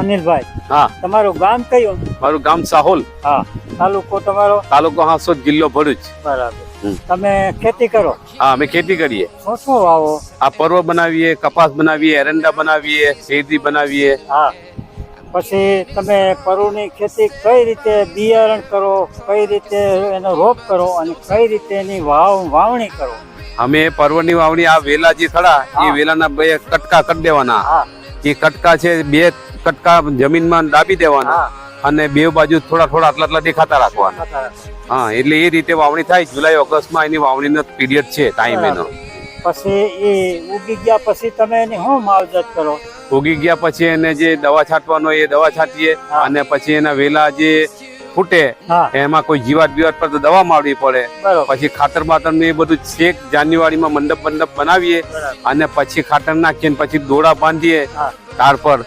અનિલભાઈ હા. તમારું ગામ કયું? મારું ગામ સાહોલ. હા તાલુકો તમારો? તાલુકો હાંસોદ જિલ્લો ભરૂચ. બરાબર. તમે ખેતી કરો? હા અમે ખેતી કરીએ. શું શું વાવો? આ પર્વ બનાવીએ કપાસ બનાવીએ એરંડા બનાવીએ શેરડી બનાવીએ. હા. પછી તમે પરુની ખેતી કઈ રીતે બિયારણ કરો કઈ રીતે એનો રોપ કરો અને કઈ રીતે એની વાવ વાવણી કરો? અમે પર્વની વાવણી આ વેલા જે ખડા એ વેલાના બે કટકા કરી દેવાના. હા. એ કટકા છે બે કટકા જમીનમાં દાબી દેવાના અને બે બાજુ થોડા થોડા આટલા આટલા દેખાતા રાખવાના. હા એટલે એ રીતે વાવણી થાય. જુલાઈ ઓગસ્ટમાં એની વાવણીનો પીરિયડ છે ટાઈમ એનો. પછી એ ઉગી ગયા પછી તમે એની શું માવજત કરો? ઉગી ગયા પછી એને જે દવા છાંટવાનો એ દવા છાંટીએ અને પછી એના વેલા જે ફૂટે એમાં કોઈ જીવાત બીવાત પર તો દવા મારવી પડે. પછી ખાતર બાતર ને એ બધું છેક જાન્યુઆરીમાં મંડપ મંડપ બનાવીએ અને પછી ખાતર નાખીએ પછી દોડા બાંધીએ તાર પર.